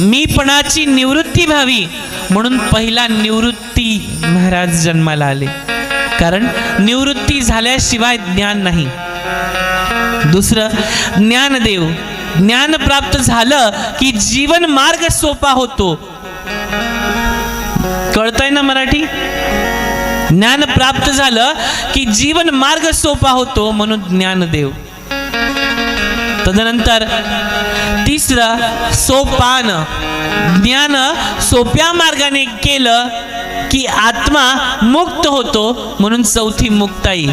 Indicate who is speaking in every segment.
Speaker 1: मीपणाची निवृत्ती व्हावी म्हणून पहिला निवृत्ती महाराज जन्माला आले. कारण निवृत्ती झाल्याशिवाय ज्ञान नाही. दुसरं ज्ञानदेव. ज्ञान प्राप्त झालं की जीवन मार्ग सोपा होतो. कळतंय ना मराठी? ज्ञान प्राप्त झालं की जीवन मार्ग सोपा होतो म्हणून ज्ञानदेव. तदनंतर शास्त्र सोपान. ज्ञान सोप्या मार्गाने केलं की आत्मा मुक्त होतो म्हणून चौथी मुक्ताई.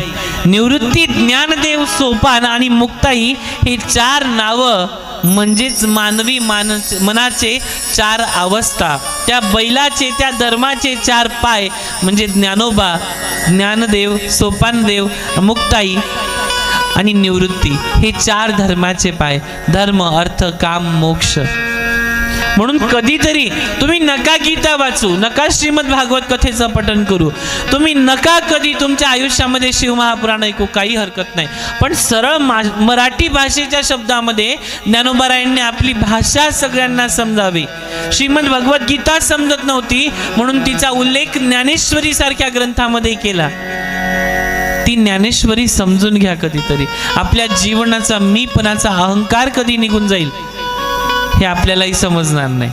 Speaker 1: निवृत्ती ज्ञानदेव सोपान आणि मुक्ताई हे चार नावं म्हणजेच मानवी मान मनाचे चार अवस्था. त्या बैलाचे त्या धर्माचे चार पाय म्हणजे ज्ञानोबा ज्ञानदेव सोपानदेव मुक्ताई आणि निवृत्ती हे चार धर्माचे पाय. धर्म अर्थ काम मोक्ष. म्हणून कधीतरी तुम्ही नका गीता वाचू नका श्रीमद भागवत कथेचं पठन करू. तुम्ही नका कधी तुमच्या आयुष्यामध्ये शिवमहापुराण ऐकू काही हरकत नाही. पण सरळ मा मराठी भाषेच्या शब्दामध्ये ज्ञानोबारायांनी आपली भाषा सगळ्यांना समजावी. श्रीमद भगवद्गीता समजत नव्हती म्हणून तिचा उल्लेख ज्ञानेश्वरी सारख्या ग्रंथामध्ये केला. ती ज्ञानेश्वरी समजून घ्या कधीतरी. आपल्या जीवनाचा मीपणाचा अहंकार कधी निघून जाईल हे आपल्यालाही समजणार नाही.